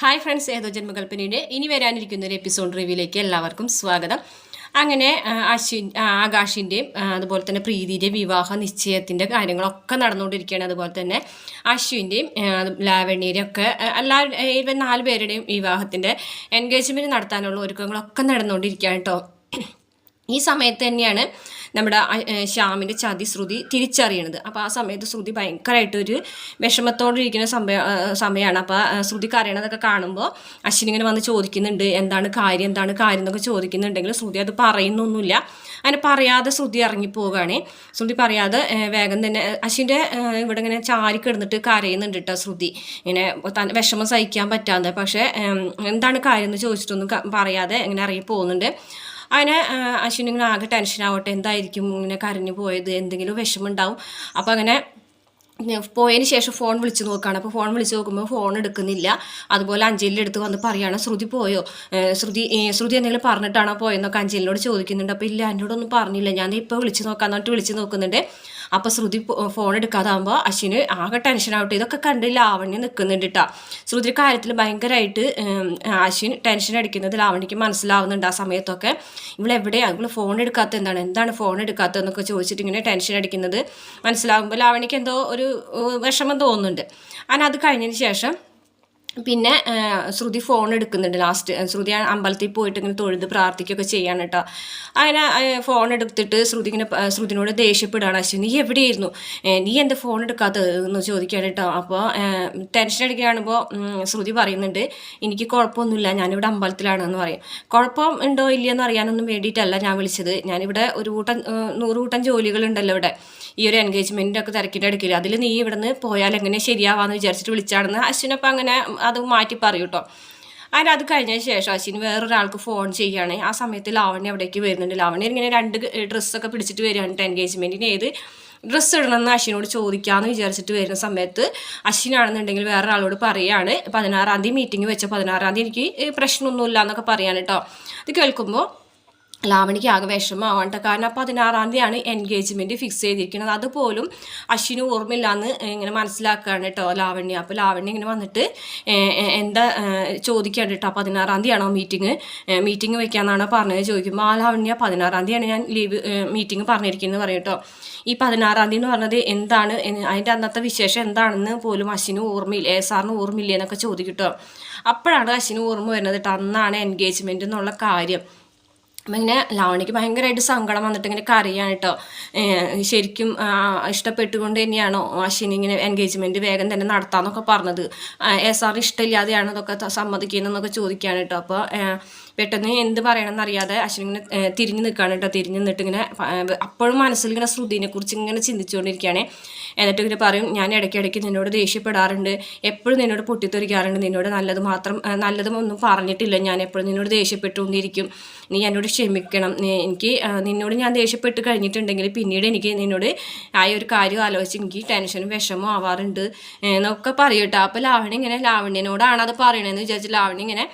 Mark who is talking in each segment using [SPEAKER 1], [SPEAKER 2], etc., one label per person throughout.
[SPEAKER 1] Hi friends ഏതോ ജന്മകൽപ്പനയുടെ ഇനി വരാനിരിക്കുന്ന ഒരു എപ്പിസോഡ് റിവ്യൂയിലേക്ക് എല്ലാവർക്കും സ്വാഗതം. അങ്ങനെ അശ്വിൻ ആകാശിന്റെയും അതുപോലെ തന്നെ പ്രീതിയുടെയും വിവാഹ നിശ്ചയത്തിന്റെ കാര്യങ്ങളൊക്കെ നടന്നുകൊണ്ടിരിക്കുകയാണ്. അതുപോലെ തന്നെ അശ്വിന്റെയും ലാവണ്യയുടെയും ഒക്കെ എല്ലാവരും നാല് പേരുടെയും വിവാഹത്തിന്റെ എൻഗേജ്മെന്റ് നടത്താനുള്ള ഒരുക്കങ്ങളൊക്കെ നടന്നുകൊണ്ടിരിക്കുകയാണ് കേട്ടോ ഈ സമയത്ത് തന്നെയാണ് നമ്മുടെ ശ്യാമിന്റെ ചതി ശ്രുതി തിരിച്ചറിയണത്. അപ്പോൾ ആ സമയത്ത് ശ്രുതി ഭയങ്കരമായിട്ടൊരു വിഷമത്തോടെ ഇരിക്കുന്ന സമയ സമയമാണ് അപ്പോൾ ശ്രുതിക്ക് അറിയണതൊക്കെ കാണുമ്പോൾ അശ്വിൻ ഇങ്ങനെ വന്ന് ചോദിക്കുന്നുണ്ട് എന്താണ് കാര്യം എന്താണ് കാര്യം എന്നൊക്കെ ചോദിക്കുന്നുണ്ടെങ്കിൽ ശ്രുതി അത് പറയുന്നൊന്നുമില്ല. അങ്ങനെ പറയാതെ ശ്രുതി ഇറങ്ങിപ്പോവുകയാണ്. ശ്രുതി പറയാതെ വേഗം തന്നെ അശ്വിന്റെ ഇവിടെ ഇങ്ങനെ ചാരി കിടന്നിട്ട് കരയുന്നുണ്ട് കേട്ടോ ശ്രുതി. ഇങ്ങനെ വിഷമം സഹിക്കാൻ പറ്റാതെ. പക്ഷേ എന്താണ് കാര്യം എന്ന് ചോദിച്ചിട്ടൊന്നും പറയാതെ ഇങ്ങനെ ഇറങ്ങി പോകുന്നുണ്ട് അങ്ങനെ അശ്വിൻ ആകെ ടെൻഷൻ ആവട്ടെ എന്തായിരിക്കും ഇങ്ങനെ കരഞ്ഞു പോയത് എന്തെങ്കിലും വിഷമമുണ്ടാവും. അപ്പോൾ അങ്ങനെ പോയതിന് ശേഷം ഫോൺ വിളിച്ച് നോക്കുകയാണ് അപ്പോൾ ഫോൺ വിളിച്ച് നോക്കുമ്പോൾ ഫോൺ എടുക്കുന്നില്ല. അതുപോലെ അഞ്ജലിന്റെ അടുത്ത് വന്ന് പറയുകയാണ് ശ്രുതി പോയോ? ശ്രുതി ശ്രുതി എന്തെങ്കിലും പറഞ്ഞിട്ടാണോ പോയെന്നൊക്കെ അഞ്ജലിനോട് ചോദിക്കുന്നുണ്ട്. അപ്പോൾ ഇല്ല എന്നോടൊന്നും പറഞ്ഞില്ല. ഞാൻ ഇപ്പോൾ വിളിച്ച് നോക്കാന്ന് പറഞ്ഞിട്ട് വിളിച്ച് നോക്കുന്നുണ്ട്. അപ്പോൾ ശ്രുതി ഫോൺ എടുക്കാതാകുമ്പോൾ അശ്വിന് ആകെ ടെൻഷൻ ആവട്ടെ ഇതൊക്കെ കണ്ട് ലാവണ്യ നിൽക്കുന്നുണ്ട് കേട്ടോ ശ്രുതി കാര്യത്തിൽ ഭയങ്കരമായിട്ട് അശ്വിൻ ടെൻഷൻ അടിക്കുന്നത് ലാവണ്യക്ക് മനസ്സിലാവുന്നുണ്ട് ആ സമയത്തൊക്കെ. ഇവളെവിടെയാണ് ഇവൾ ഫോൺ എടുക്കാത്ത എന്താണ്? എന്താണ് ഫോൺ എടുക്കാത്തതെന്നൊക്കെ ചോദിച്ചിട്ട് ഇങ്ങനെ ടെൻഷൻ അടിക്കുന്നത് മനസ്സിലാകുമ്പോൾ ലാവണ്യക്ക് എന്തോ ഒരു വിഷമം തോന്നുന്നുണ്ട്. അങ്ങനെ അത് കഴിഞ്ഞതിന് ശേഷം പിന്നെ ശ്രുതി ഫോൺ എടുക്കുന്നുണ്ട് ലാസ്റ്റ് ശ്രുതി അമ്പലത്തിൽ പോയിട്ട് ഇങ്ങനെ തൊഴുത് പ്രാർത്ഥിക്കുകയൊക്കെ ചെയ്യാണ് കേട്ടോ അങ്ങനെ ഫോൺ എടുത്തിട്ട് ശ്രുതി ഇങ്ങനെ ശ്രുതിനോട് ദേഷ്യപ്പെടുകയാണ്. അശ്വിൻ നീ എവിടെയായിരുന്നു? നീ എന്താ ഫോൺ എടുക്കാത്തത്? എന്ന് ചോദിക്കുകയാണ് കേട്ടോ അപ്പോൾ ടെൻഷൻ അടിക്കുകയാണിപ്പോൾ ശ്രുതി പറയുന്നുണ്ട് എനിക്ക് കുഴപ്പമൊന്നുമില്ല. ഞാനിവിടെ അമ്പലത്തിലാണെന്ന് പറയും. കുഴപ്പം ഉണ്ടോ? ഇല്ലയെന്ന് അറിയാനൊന്നും വേണ്ടിയിട്ടല്ല ഞാൻ വിളിച്ചത്. ഞാനിവിടെ ഒരു കൂട്ടം നൂറ് കൂട്ടം ജോലികളുണ്ടല്ലോ ഇവിടെ. ഈ ഒരു എൻഗേജ്മെന്റിന്റെ ഒക്കെ തിരക്കിന്റെ അടുക്കില്ല അതിൽ നീ ഇവിടുന്ന് പോയാൽ എങ്ങനെ ശരിയാവാന്ന് വിചാരിച്ചിട്ട് വിളിച്ചാണെന്ന് അശ്വിനപ്പം അങ്ങനെ അത് മാറ്റി പറയൂ കേട്ടോ അതിന്റെ അത് കഴിഞ്ഞതിന് ശേഷം അശ്വിന് വേറൊരാൾക്ക് ഫോൺ ചെയ്യുകയാണ് ആ സമയത്ത് ലാവണ്യ അവിടേക്ക് വരുന്നുണ്ട്? ലാവണ്യ ഇങ്ങനെ രണ്ട് ഡ്രസ്സൊക്കെ പിടിച്ചിട്ട് വരികയാണ് എൻഗേജ്മെന്റിന് ഏത് ഡ്രസ്സ് ഇടണമെന്ന് അശ്വിനോട് ചോദിക്കാമെന്ന് വിചാരിച്ചിട്ട് വരുന്ന സമയത്ത് അശ്വിനാണെന്നുണ്ടെങ്കിൽ വേറെ പറയാണ് പതിനാറാം തീയതി മീറ്റിംഗ് വെച്ച പതിനാറാം തീയതി എനിക്ക് പ്രശ്നമൊന്നുമില്ല എന്നൊക്കെ പറയാണ് കേട്ടോ ഇത് കേൾക്കുമ്പോൾ ലാവണിക്ക് ആകെ വിഷമമാവണ്ട കാരണം അപ്പോൾ പതിനാറാം തീയതിയാണ് എൻഗേജ്മെന്റ് ഫിക്സ് ചെയ്തിരിക്കുന്നത്. അതുപോലും അശ്വിന് ഓർമ്മയില്ലാന്ന് ഇങ്ങനെ മനസ്സിലാക്കുകയാണ് കേട്ടോ ലാവണ്യ. അപ്പോൾ ലാവണ്യ ഇങ്ങനെ വന്നിട്ട് എന്താ ചോദിക്കുകയാണ് കേട്ടോ പതിനാറാം തീയതിയാണോ മീറ്റിംഗ് മീറ്റിംഗ് വെക്കാന്നാണോ പറഞ്ഞത് ചോദിക്കുമ്പോൾ ആ ലാവണ്യ പതിനാറാം തീയതിയാണ് ഞാൻ ലീവ് മീറ്റിംഗ് പറഞ്ഞിരിക്കുന്നത് പറയും കേട്ടോ ഈ പതിനാറാം തീയതി എന്ന് പറഞ്ഞത് എന്താണ്? അതിന്റെ അന്നത്തെ വിശേഷം എന്താണെന്ന് പോലും അശ്വിന് ഓർമ്മയില്ല. എ സാറിന് ഓർമ്മയില്ലേ എന്നൊക്കെ ചോദിക്കും കേട്ടോ അപ്പോഴാണ് അശ്വിന് ഓർമ്മ വരുന്നത് കേട്ടോ അന്നാണ് എൻഗേജ്മെന്റ് എന്നുള്ള കാര്യം. അപ്പം ഇങ്ങനെ ലാവണിക്ക് ഭയങ്കരമായിട്ട് സങ്കടം വന്നിട്ട് ഇങ്ങനെ കറിയാണ് കേട്ടോ ശരിക്കും ഇഷ്ടപ്പെട്ടുകൊണ്ട് തന്നെയാണോ അശ്വിനി ഇങ്ങനെ എൻഗേജ്മെന്റ് വേഗം തന്നെ നടത്താമെന്നൊക്കെ പറഞ്ഞത്. എസ് ആർ ഇഷ്ടമില്ലാതെയാണ് ഇതൊക്കെ സമ്മതിക്കുന്നതെന്നൊക്കെ ചോദിക്കുകയാണ് കേട്ടോ അപ്പോൾ പെട്ടെന്ന് എന്ത് പറയണമെന്ന് അറിയാതെ അശ്വിനി ഇങ്ങനെ തിരിഞ്ഞു നിൽക്കുകയാണ് കേട്ടോ തിരിഞ്ഞ് നിന്നിട്ട് ഇങ്ങനെ അപ്പോഴും മനസ്സിൽ ഇങ്ങനെ ശ്രുതിനെ കുറിച്ച് ഇങ്ങനെ ചിന്തിച്ചുകൊണ്ടിരിക്കുകയാണ്. എന്നിട്ട് ഇങ്ങനെ പറയും ഞാൻ ഇടയ്ക്കിടയ്ക്ക് നിന്നോട് ദേഷ്യപ്പെടാറുണ്ട്. എപ്പോഴും നിന്നോട് പൊട്ടിത്തെറിക്കാറുണ്ട്. നിന്നോട് നല്ലത് മാത്രം നല്ലതും ഒന്നും പറഞ്ഞിട്ടില്ല. ഞാൻ എപ്പോഴും നിന്നോട് ദേഷ്യപ്പെട്ടുകൊണ്ടിരിക്കും. നീ എന്നോട് ക്ഷമിക്കണം. എനിക്ക് നിന്നോട് ഞാൻ ദേഷ്യപ്പെട്ട് കഴിഞ്ഞിട്ടുണ്ടെങ്കിൽ പിന്നീട് എനിക്ക് നിന്നോട് ആയ ഒരു കാര്യം ആലോചിച്ച് എനിക്ക് ടെൻഷനും വിഷമവും ആവാറുണ്ട്. എന്നൊക്കെ പറയൂട്ടോ അപ്പോൾ ലാവണ്യ ഇങ്ങനെ ലാവണ്യനോടാണ് അത് പറയണതെന്ന് വിചാരിച്ച് ലാവണ്യ ഇങ്ങനെ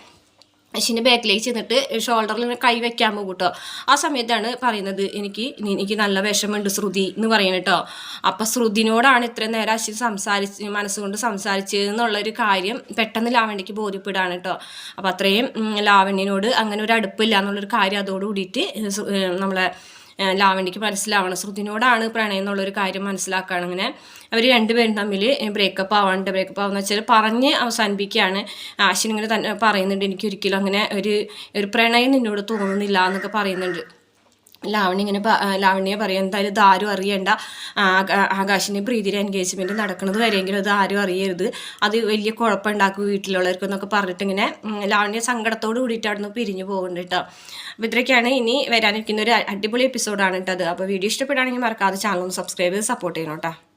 [SPEAKER 1] അശ്വിന്റെ ബാക്കിലേക്ക് ചെന്നിട്ട് ഷോൾഡറിൽ കൈ വെക്കാൻ പോകും കേട്ടോ ആ സമയത്താണ് പറയുന്നത് എനിക്ക് എനിക്ക് നല്ല വിഷമമുണ്ട് ശ്രുതി എന്ന് പറയുന്നത് കേട്ടോ. അപ്പം ശ്രുതിനോടാണ് ഇത്രയും നേരം അശ്വിൻ സംസാരിച്ച് മനസ്സുകൊണ്ട് സംസാരിച്ചത് എന്നുള്ളൊരു കാര്യം പെട്ടെന്ന് ലാവണ്യക്ക് ബോധ്യപ്പെടുകയാണ് കേട്ടോ. അപ്പം അത്രയും ലാവണ്യനോട് അങ്ങനെ ഒരു അടുപ്പില്ല എന്നുള്ളൊരു കാര്യം അതോടുകൂടിയിട്ട് നമ്മളെ ലാവണ്യക്ക് മനസ്സിലാവണം ശ്രുതിനോടാണ് പ്രണയം എന്നുള്ളൊരു കാര്യം മനസ്സിലാക്കുകയാണ് അങ്ങനെ. അവർ രണ്ടുപേരും തമ്മിൽ ബ്രേക്കപ്പ് ആവാണ്ട് ബ്രേക്കപ്പ് ആവുന്ന വെച്ചാൽ പറഞ്ഞ് അവസാനിപ്പിക്കുകയാണ്. ആശിൻ ഇങ്ങനെ തന്നെ പറയുന്നുണ്ട് എനിക്കൊരിക്കലും അങ്ങനെ ഒരു ഒരു പ്രണയം നിന്നോട് തോന്നുന്നില്ല എന്നൊക്കെ പറയുന്നുണ്ട്. ലാവണ്യ ഇങ്ങനെ ലാവണ്യെ പറയും എന്തായാലും ഇത് ആരും അറിയണ്ട. ആകാ- ആകാശിന് പ്രീതിയുടെ എൻഗേജ്മെന്റ് നടക്കുന്നത് വരെയെങ്കിലും ഇത് ആരും അറിയരുത്. അത് വലിയ കുഴപ്പമുണ്ടാക്കും വീട്ടിലുള്ളവർക്കെന്നൊക്കെ പറഞ്ഞിട്ട് ഇങ്ങനെ ലാവണ്യ സങ്കടത്തോട് നിന്ന് പിരിഞ്ഞു പോകുന്നുണ്ട് കേട്ടോ. അപ്പോൾ ഇത്രയൊക്കെയാണ് ഇനി വരാനിരിക്കുന്ന ഒരു അടിപൊളി എപ്പിസോഡാണ് കേട്ടോ അത്. അപ്പോൾ വീഡിയോ ഇഷ്ടപ്പെടുകയാണെങ്കിൽ മറക്കാതെ ചാനൽ ഒന്ന് സബ്സ്ക്രൈബ് ചെയ്ത് സപ്പോർട്ട് ചെയ്യണം കേട്ടോ.